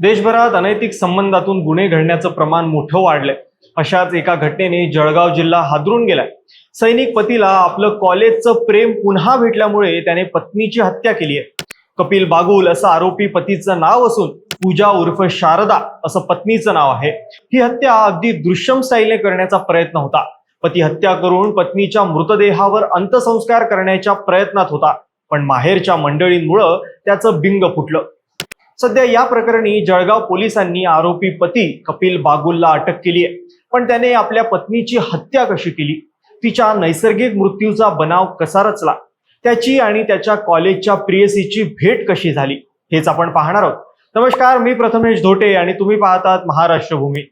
देशभरात अनैतिक संबंधातून गुन्हे घडण्याचं प्रमाण मोठं वाढलंय. अशाच एका घटनेने जळगाव जिल्हा हादरून गेलाय. सैनिक पतीला आपलं कॉलेजचं प्रेम पुन्हा भेटल्यामुळे त्याने पत्नीची हत्या केली आहे कपिल बागुल असं आरोपी पतीचं नाव असून पूजा उर्फ शारदा असं पत्नीचं नाव आहे. ही हत्या अगदी दृश्यम स्टाईलने करण्याचा प्रयत्न होता. पती हत्या करून पत्नीच्या मृतदेहावर अंत्यसंस्कार करण्याच्या प्रयत्नात होता. पण माहेरच्या मंडळींमुळं त्याचं बिंग फुटलं. सध्या या प्रकरणी जळगाव पोलिसांनी आरोपी पती कपिल बागुलला अटक केली आहे. पण त्याने आपल्या पत्नीची हत्या कशी केली? तिच्या नैसर्गिक मृत्यूचा बनाव कसा रचला? त्याची आणि त्याच्या कॉलेजच्या प्रियसीची भेट कशी झाली? हेच आपण पाहणार आहोत. नमस्कार मी प्रथमेश धोटे आणि तुम्ही पाहतात महाराष्ट्र भूमी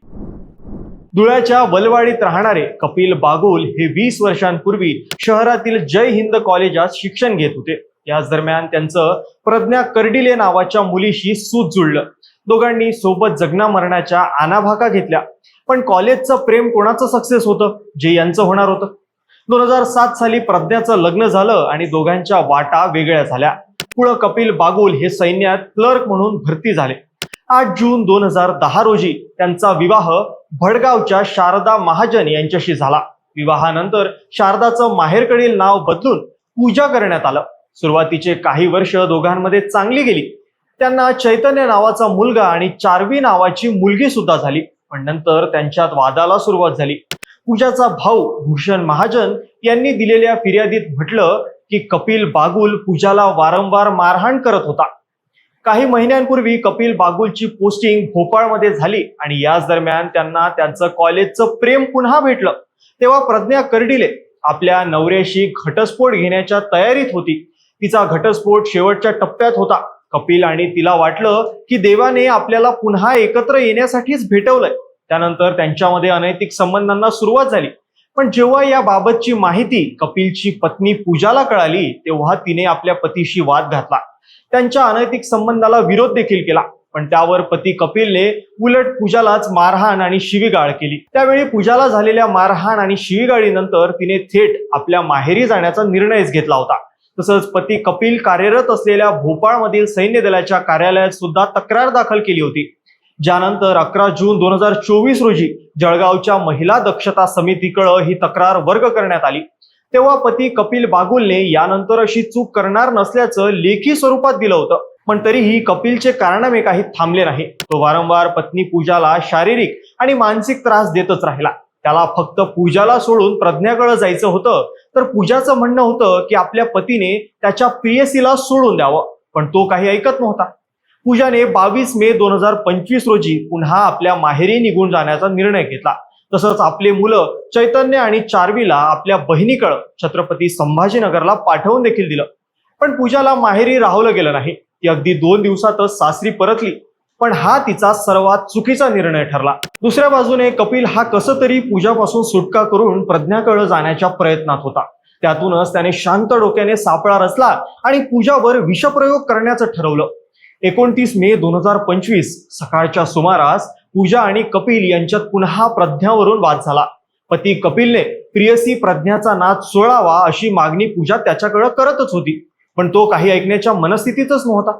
धुळ्याच्या वलवाडीत राहणारे कपिल बागुल हे वीस वर्षांपूर्वी शहरातील जय हिंद कॉलेजात शिक्षण घेत होते. याच दरम्यान त्यांचं प्रज्ञा कर्डिले नावाच्या मुलीशी सूत जुळलं. दोघांनी सोबत जगना मरण्याच्या आनाभाका घेतल्या. पण कॉलेजचं प्रेम कोणाचं सक्सेस होतं? जे यांचं होणार होतं. दोन हजार सात साली प्रज्ञाचं लग्न झालं आणि दोघांच्या वाटा वेगळ्या झाल्या. पुढं कपिल बागुल हे सैन्यात क्लर्क म्हणून भरती झाले. आठ जून दोन हजार दहा रोजी त्यांचा विवाह भडगावच्या शारदा महाजन यांच्याशी झाला. विवाहानंतर शारदाचं माहेरकडील नाव बदलून पूजा करण्यात आलं. सुरुवातीचे काही वर्ष दोघांमध्ये चांगली गेली. त्यांना चैतन्य नावाचा मुलगा आणि चारवी नावाची मुलगी सुद्धा झाली. पण नंतर त्यांच्यात वादाला सुरुवात झाली. पूजाचा भाऊ भूषण महाजन यांनी दिलेल्या फिर्यादीत म्हटलं की कपिल बागुल पूजाला वारंवार मारहाण करत होता. काही महिन्यांपूर्वी कपिल बागुलची पोस्टिंग भोपाळमध्ये झाली आणि याच दरम्यान त्यांना त्यांचं कॉलेजचं प्रेम पुन्हा भेटलं. तेव्हा प्रज्ञा कर्डिले आपल्या नवऱ्याशी घटस्फोट घेण्याच्या तयारीत होती. तिचा घटस्फोट शेवटच्या टप्प्यात होता. कपिल आणि तिला वाटलं की देवाने आपल्याला पुन्हा एकत्र येण्यासाठीच भेटवलंय. त्यानंतर त्यांच्यामध्ये अनैतिक संबंधांना सुरुवात झाली. पण जेव्हा या बाबतची माहिती कपिलची पत्नी पूजाला कळाली तेव्हा तिने आपल्या पतीशी वाद घातला. त्यांच्या अनैतिक संबंधाला विरोध देखील केला. पण त्यावर पती कपिलने उलट पूजालाच मारहाण आणि शिवीगाळ केली. त्यावेळी पूजाला झालेल्या मारहाण आणि शिवीगाळीनंतर तिने थेट आपल्या माहेरी जाण्याचा निर्णयच घेतला होता. तसंच पती कपिल कार्यरत असलेल्या भोपाळमधील सैन्य दलाच्या कार्यालयात सुद्धा तक्रार दाखल केली होती. ज्यानंतर अकरा जून दोन हजार चोवीस रोजी जळगावच्या महिला दक्षता समितीकडे ही तक्रार वर्ग करण्यात आली. तेव्हा पती कपिल बागुलने यानंतर अशी चूक करणार नसल्याचं लेखी स्वरूपात दिलं होतं. पण तरीही कपिलचे कारणामे काही थांबले नाही. तो वारंवार पत्नी पूजाला शारीरिक आणि मानसिक त्रास देतच राहिला. त्याला फक्त पूजाला सोडून प्रज्ञाकडे जायचं होतं. तर पूजाचं म्हणणं होतं की आपल्या पतीने त्याच्या प्रियसीला सोडून द्यावं. पण तो काही ऐकत नव्हता. पूजाने बावीस मे दोन हजार पंचवीस रोजी पुन्हा आपल्या माहेरी निघून जाण्याचा निर्णय घेतला. तसंच आपले मुलं चैतन्य आणि चार्वीला आपल्या बहिणीकडं छत्रपती संभाजीनगरला पाठवून देखील दिलं. पण पूजाला माहेरी राहवलं गेलं नाही. ती अगदी दोन दिवसातच सासरी परतली. पण हा तिचा सर्वात चुकीचा निर्णय ठरला. दुसऱ्या बाजूने कपिल हा कसं तरी पूजापासून सुटका करून प्रज्ञाकडे जाण्याच्या प्रयत्नात होता. त्यातूनच त्याने शांत डोक्याने सापळा रचला आणि पूजावर विषप्रयोग करण्याचं ठरवलं. एकोणतीस मे दोन हजार पंचवीस सकाळच्या सुमारास पूजा आणि कपिल यांच्यात पुन्हा प्रज्ञावरून वाद झाला. पती कपिलने प्रियसी प्रज्ञाचा नाद सोळावा अशी मागणी पूजा त्याच्याकडे करतच होती. पण तो काही ऐकण्याच्या मनस्थितीतच नव्हता.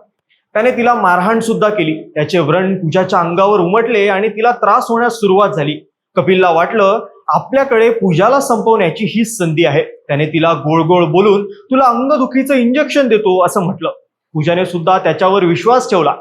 त्याने तिला मारहाण सुद्धा केली. त्याचे व्रण पूजाच्या अंगावर उमटले आणि तिला त्रास होण्यास सुरुवात झाली. कपिलला वाटलं आपल्याकडे पूजाला संपवण्याची ही संधी आहे. त्याने तिला गोळ गोळ बोलून तुला अंगदुखीचं इंजेक्शन देतो असं म्हटलं. पूजाने सुद्धा त्याच्यावर विश्वास ठेवला.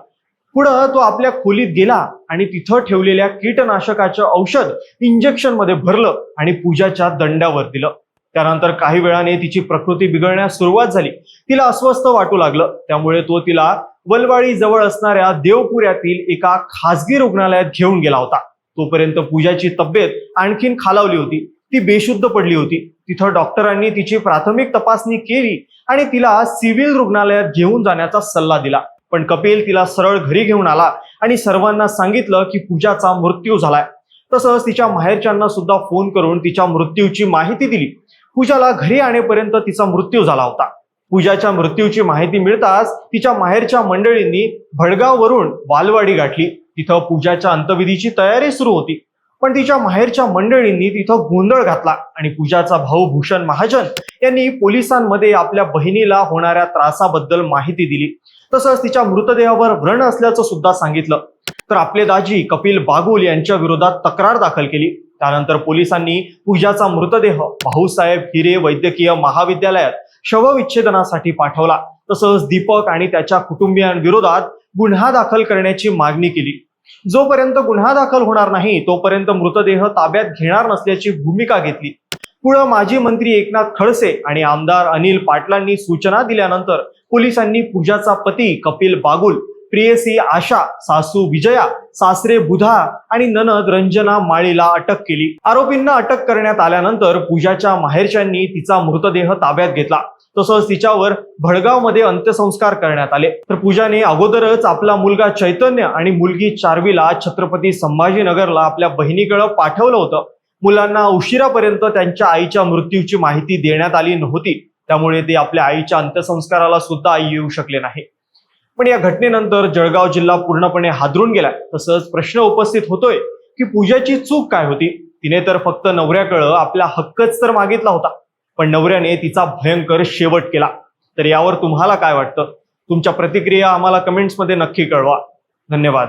पुढं तो आपल्या खोलीत गेला आणि तिथं ठेवलेल्या कीटनाशकाचं औषध इंजेक्शनमध्ये भरलं आणि पूजाच्या दंड्यावर दिलं. त्यानंतर काही वेळाने तिची प्रकृती बिघडण्यास सुरुवात झाली. तिला अस्वस्थ वाटू लागलं. त्यामुळे तो तिला वलवाडी जवळ असणाऱ्या देवपुऱ्यातील एका खासगी रुग्णालयात घेऊन गेला होता. तोपर्यंत पूजाची तब्येत आणखीन खालावली होती. ती बेशुद्ध पडली होती. तिथं डॉक्टरांनी तिची प्राथमिक तपासणी केली आणि तिला सिव्हिल रुग्णालयात घेऊन जाण्याचा सल्ला दिला. पण कपिल तिला सरळ घरी घेऊन आला आणि सर्वांना सांगितलं की पूजाचा मृत्यू झालाय. तसंच तिच्या माहेरच्यांना सुद्धा फोन करून तिच्या मृत्यूची माहिती दिली. पूजाला घरी आणेपर्यंत तिचा मृत्यू झाला होता. पूजाच्या मृत्यूची माहिती मिळताच तिच्या माहेरच्या मंडळींनी भडगाववरून वालवाडी गाठली. तिथं पूजाच्या अंतविधीची तयारी सुरू होती. पण तिच्या माहेरच्या मंडळींनी तिथं गोंधळ घातला आणि पूजाचा भाऊ भूषण महाजन यांनी पोलिसांमध्ये आपल्या बहिणीला होणाऱ्या त्रासाबद्दल माहिती दिली. तसंच तिच्या मृतदेहावर व्रण असल्याचं सुद्धा सांगितलं. तर आपले दाजी कपिल बागुल यांच्या विरोधात तक्रार दाखल केली. त्यानंतर पोलिसांनी पूजाचा मृतदेह भाऊसाहेब हिरे वैद्यकीय महाविद्यालयात शवविच्छेदनासाठी पाठवला. तसंच दीपक आणि त्याच्या कुटुंबियांविरोधात गुन्हा दाखल करण्याची मागणी केली. जोपर्यंत गुन्हा दाखल होणार नाही तोपर्यंत मृतदेह ताब्यात घेणार नसल्याची भूमिका घेतली. पुढे माजी मंत्री एकनाथ खडसे आणि आमदार अनिल पाटलांनी सूचना दिल्यानंतर पोलिसांनी पूजाचा पती कपिल बागुल प्रियसी आशा सासू विजया सासरे बुधा आणि ननद रंजना माळीला अटक केली. आरोपींना अटक करण्यात आल्यानंतर पूजाच्या माहेरच्यांनी तिचा मृतदेह ताब्यात घेतला. तसंच तिच्यावर भडगावमध्ये अंत्यसंस्कार करण्यात आले. तर पूजाने अगोदरच आपला मुलगा चैतन्य आणि मुलगी चार्वीला छत्रपती संभाजीनगरला आपल्या बहिणीकडे पाठवलं होतं. मुलांना उशिरापर्यंत त्यांच्या आईच्या मृत्यूची माहिती देण्यात आली नव्हती. त्यामुळे ते आपल्या आईच्या अंत्यसंस्काराला सुद्धा आई येऊ शकले नाही. पण या घटनेनंतर जळगाव जिल्हा पूर्णपणे हादरून गेलाय. तसंच प्रश्न उपस्थित होतोय की पूजाची चूक काय होती? तिने तर फक्त नवऱ्याकडं आपला हक्कच तर मागितला होता पण नवऱ्याने तिचा भयंकर शेवट केला. तर यावर तुम्हाला काय वाटतं? तुमच्या प्रतिक्रिया आम्हाला कमेंट्समध्ये नक्की कळवा. धन्यवाद.